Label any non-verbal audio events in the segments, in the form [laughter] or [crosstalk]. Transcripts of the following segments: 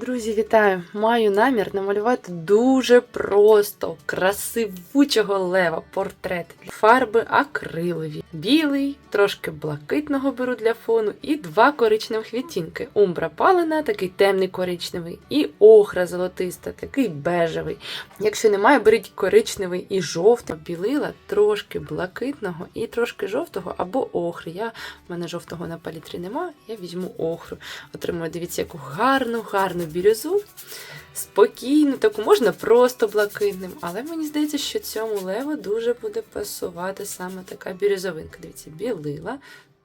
Друзі, вітаю! Маю намір намалювати дуже просто красивучого лева портрет. Фарби акрилові. Білий, трошки блакитного беру для фону, і два коричневих відтінки. Умбра палена, такий темний коричневий, і охра золотиста, такий бежевий. Якщо немає, беріть коричневий і жовтий. Білила трошки блакитного і трошки жовтого або охри. Я, в мене жовтого на палітрі нема, я візьму охру. Отримую, дивіться, яку гарну, гарну бірюзу. Спокійну, таку можна просто блакитним, але мені здається, що цьому леву дуже буде пасувати саме така бірюзовинка. Дивіться, білила,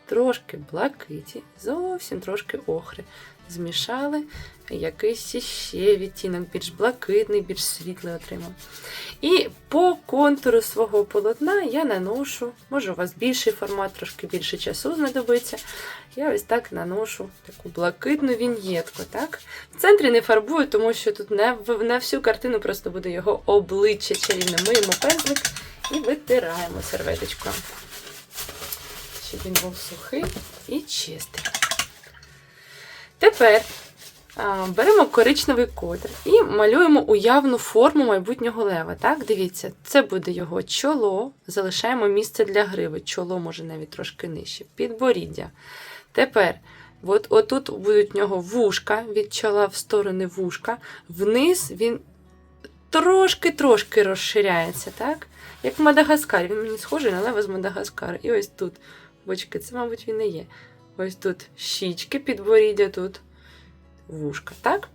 трошки блакиті, зовсім трошки охри. Змішали якийсь ще відтінок, більш блакитний, більш світлий отримав. І по контуру свого полотна я наношу, може у вас більший формат, трошки більше часу знадобиться. Я ось так наношу таку блакитну віньєтку. Так? В центрі не фарбую, тому що тут на, на всю картину просто буде його обличчя чарівне. Миємо пензлик і витираємо серветочкою, щоб він був сухий і чистий. Тепер беремо коричневий колір і малюємо уявну форму майбутнього лева. Так, дивіться, це буде його чоло. Залишаємо місце для гриви. Чоло може навіть трошки нижче. Підборіддя. Тепер, от, отут будуть в нього вушка, від чола в сторони вушка. Вниз він трошки-трошки розширяється, так? Як в Мадагаскарі. Він мені схожий на лева з Мадагаскару. І ось тут бочки, це, мабуть, він і є. Ось тут щічки, підборіддя, тут вушка, так?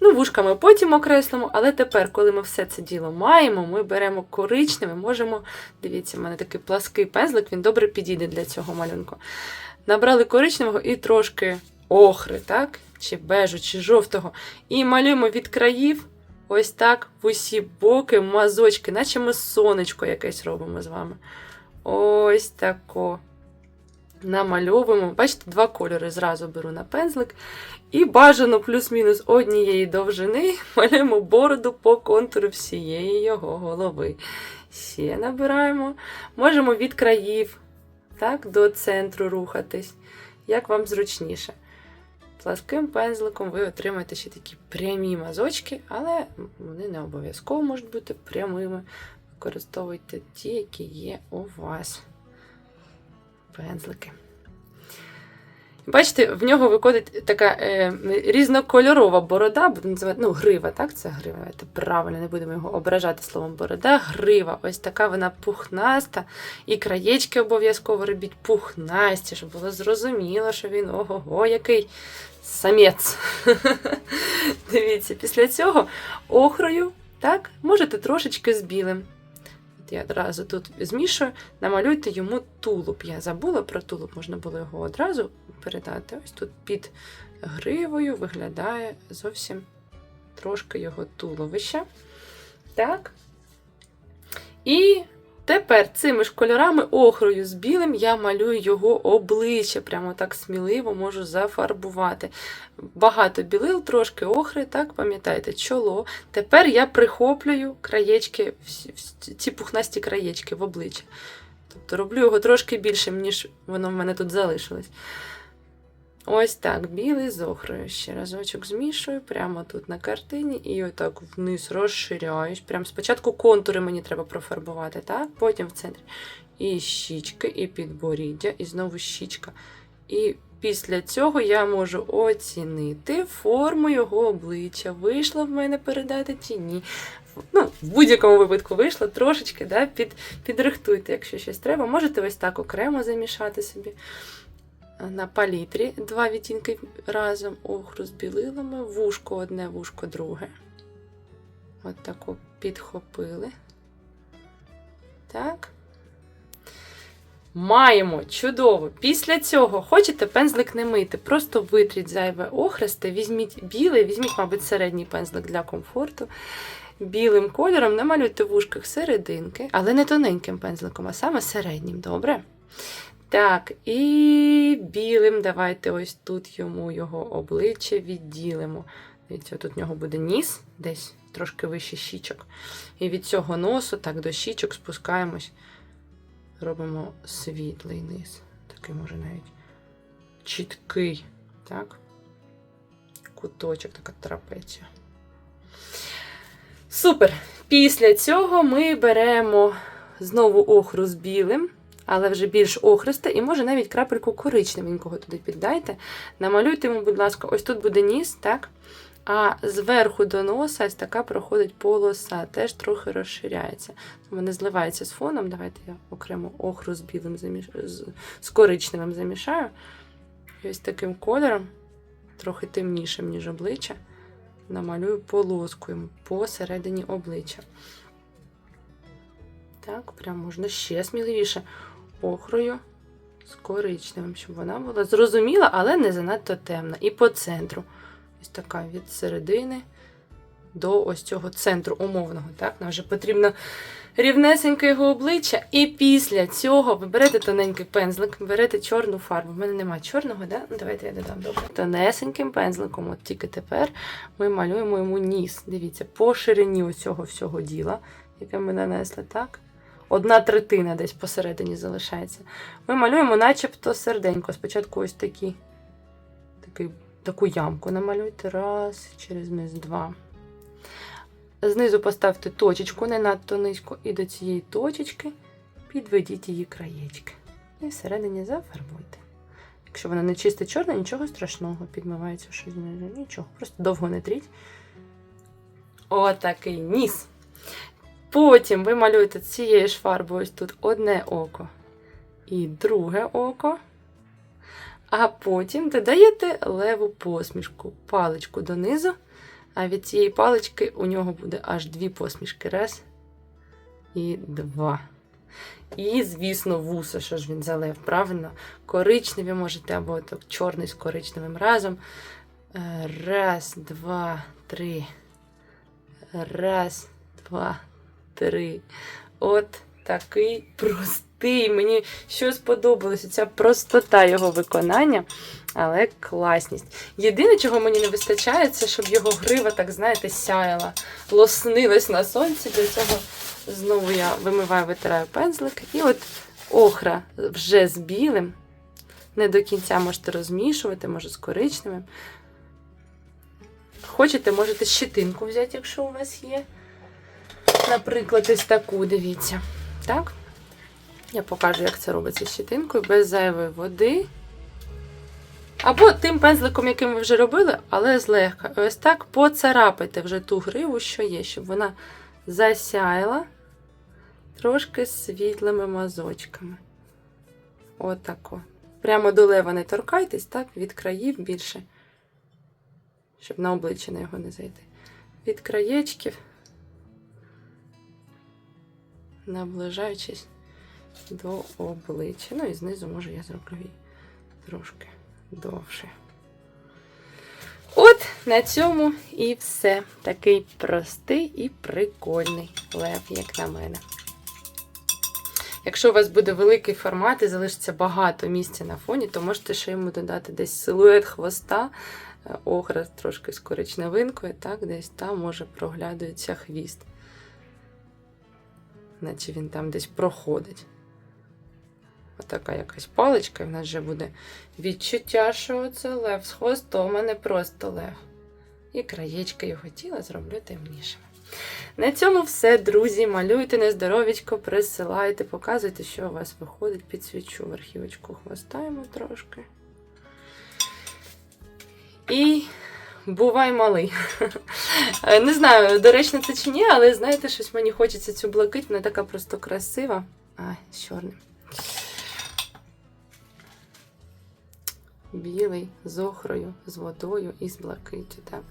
Ну, вушка ми потім окреслимо, але тепер, коли ми все це діло маємо, ми беремо коричневе, можемо, дивіться, в мене такий плаский пензлик, він добре підійде для цього малюнку. Набрали коричневого і трошки охри, так? Чи бежу, чи жовтого. І малюємо від країв ось так в усі боки, мазочки, наче ми сонечко якесь робимо з вами. Ось тако намальовуємо. Бачите, два кольори зразу беру на пензлик. І бажано плюс-мінус однієї довжини малюємо бороду по контуру всієї його голови. Ще набираємо. Можемо від країв так, до центру рухатись, як вам зручніше. Пласким пензликом ви отримаєте ще такі прямі мазочки, але вони не обов'язково можуть бути прямими. Використовуйте ті, які є у вас пензлики. Бачите, в нього виходить така е, різнокольорова борода, будемо називати, ну, грива, так? Це грива. Це правильно, не будемо його ображати словом борода. Грива. Ось така вона пухнаста. І краєчки обов'язково робіть пухнасті, щоб було зрозуміло, що він ого-го, який самець. [laughs] Дивіться, після цього охрою, так, можете трошечки з білим. Я одразу тут змішую, намалюйте йому тулуб. Я забула про тулуб, можна було його одразу передати. Ось тут під гривою виглядає зовсім трошки його туловище. Так. І тепер цими ж кольорами охрою з білим я малюю його обличчя. Прямо так сміливо можу зафарбувати. Багато білил, трошки охри, так, пам'ятаєте, чоло. Тепер я прихоплюю краєчки, ці пухнасті краєчки в обличчя. Тобто роблю його трошки більшим, ніж воно в мене тут залишилось. Ось так, білий з охрою. Ще разочок змішую прямо тут на картині, і отак вниз розширяюсь. Прям спочатку контури мені треба профарбувати, так? потім в центрі. І щічки, і підборіддя, і знову щічка. І після цього я можу оцінити форму його обличчя. Вийшло в мене передати чи ні. Ну, В будь-якому випадку вийшло трошечки, да, під, підрихтуйте, якщо щось треба. Можете ось так окремо замішати собі на палітрі два відтінки разом охру з білилами, вушко одне, вушко друге. От таку підхопили. Так. Маємо чудово. Після цього хочете пензлик не мити, просто витріть зайве охресте, візьміть білий, візьміть, мабуть, середній пензлик для комфорту. Білим кольором намалюйте в ушках серединки, але не тоненьким пензликом, а саме середнім, добре? Так, і білим давайте ось тут йому його обличчя відділимо. Дивіться, тут в нього буде ніс, десь трошки вище щічок. І від цього носу, так, до щічок спускаємось, робимо світлий низ. Такий, може, навіть чіткий. Так. куточок, така трапеція. Супер! Після цього ми беремо знову охру з білим, але вже більш охристе, і може навіть крапельку коричневенького туди піддайте. Намалюйте йому, будь ласка, ось тут буде ніс, так? А зверху до носа ось така проходить полоса, теж трохи розширяється. Вона зливається з фоном. Давайте я окремо охру з білим заміш... з... коричневим замішаю. І ось таким кольором, трохи темнішим, ніж обличчя, намалюю полоску йому посередині обличчя. Так, прям можна ще сміливіше охрою з коричневим, щоб вона була зрозуміла, але не занадто темна. І по центру. Ось така від середини до ось цього центру умовного. Так, Нам вже потрібно рівнесеньке його обличчя. І після цього ви берете тоненький пензлик, берете чорну фарбу. В мене немає чорного, да? Ну, давайте я додам добре. Тонесеньким пензликом, от тільки тепер ми малюємо йому ніс. Дивіться, по ширині ось цього всього діла, яке ми нанесли, так? Одна третина десь посередині залишається. Ми малюємо, начебто, серденько. Спочатку ось такі, такий, таку ямку намалюйте. Раз, через низ два. Знизу поставте точечку, не надто низько, і до цієї точечки підведіть її краєчки. І всередині зафарбуйте. Якщо вона не чисте чорне, нічого страшного, підмивається щось. Нічого, просто довго не тріть. Отакий ніс. Потім ви малюєте цією ж фарбою ось тут одне око і друге око. А потім додаєте леву посмішку, паличку донизу. А від цієї палички у нього буде аж дві посмішки. Раз і два. І, звісно, вуса, що ж він залев, правильно? Коричневі можете, або так, чорний з коричневим разом. Е, Раз, два, три. Раз, два, три. От такий простий. Мені що сподобалося, ця простота його виконання, але класність. Єдине, чого мені не вистачає, це щоб його грива, так знаєте, сяяла, лоснилась на сонці. Для цього знову я вимиваю, витираю пензлик. І от охра вже з білим. Не до кінця можете розмішувати, може з коричневим. Хочете, можете щетинку взяти, якщо у вас є. Наприклад, ось таку, дивіться. Так? Я покажу, як це робиться щетинкою, без зайвої води. Або тим пензликом, яким ви вже робили, але злегка. Ось так поцарапайте вже ту гриву, що є, щоб вона засяяла трошки світлими мазочками. Отако. Прямо до лева не торкайтесь, так, від країв більше, щоб на обличчя на його не зайти. Від краєчків, наближаючись до обличчя. Ну і знизу, може, я зроблю її трошки довше. От на цьому і все. Такий простий і прикольний лев, як на мене. Якщо у вас буде великий формат і залишиться багато місця на фоні, то можете ще йому додати десь силует хвоста, е, охра трошки з коричневинкою, так, десь там може проглядується хвіст. Наче він там десь проходить. Отака якась паличка, і в нас вже буде відчуття, що це лев з хвостом, а не просто лев. І краєчки його тіла зроблю темнішими. На цьому все, друзі. Малюйте нездоровічко, присилайте, показуйте, що у вас виходить. Підсвічу верхівочку хвоста йому трошки. І бувай малий. Не знаю, доречно це чи ні, але знаєте, щось мені хочеться цю блакить, вона така просто красива. А, з чорним. Білий з охрою, з водою і з блакиттю. Так.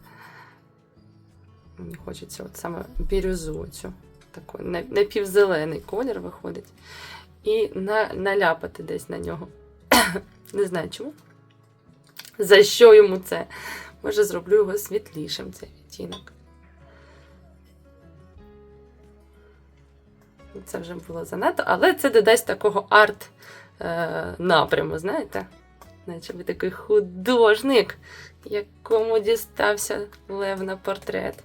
Мені хочеться от саме бірюзу цю. Таку напівзелений колір виходить. І на, наляпати десь на нього. [coughs] Не знаю чому. За що йому це? Може, зроблю його світлішим, цей відтінок. Це вже було занадто, але це додасть такого арт-напряму, знаєте? Наче ви такий художник, якому дістався лев на портрет.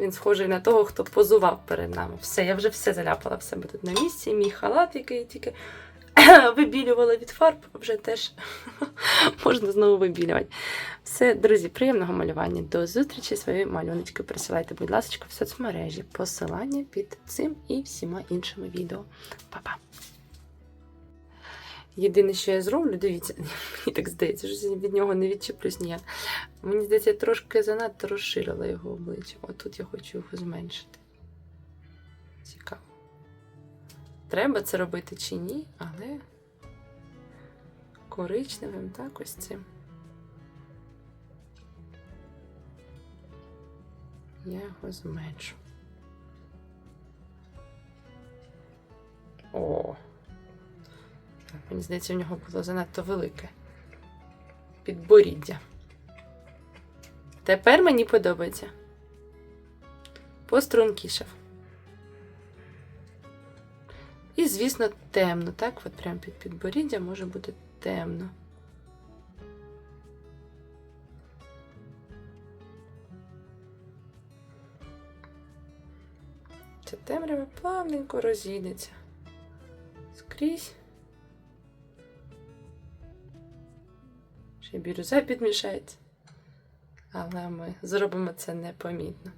Він схожий на того, хто позував перед нами. Все, я вже все заляпала в себе тут на місці. Мій халат, який тільки [coughs] вибілювала від фарб, вже теж [laughs] можна знову вибілювати. Все, друзі, приємного малювання. До зустрічі свої малюночки. Присилайте, будь ласка, в соцмережі. Посилання під цим і всіма іншими відео. Па-па! Єдине, що я зроблю, дивіться, [laughs] мені так здається, що від нього не відчіплюсь ніяк. Мені здається, я трошки занадто розширила його обличчя. Отут я хочу його зменшити. Цікаво. Треба це робити чи ні, але коричневим, так, ось цим. Я його зменшу. О. Так, мені здається, в нього було занадто велике підборіддя. Тепер мені подобається. Пострункішав. Звісно, темно, так? От прямо під підборіддя може бути темно. Ця темрява плавненько розійдеться. Скрізь. Ще бірюза підмішається. Але ми зробимо це непомітно.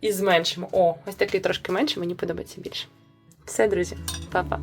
І зменшимо. О, ось такий трошки менше, мені подобається більше. Все, друзі, па-па.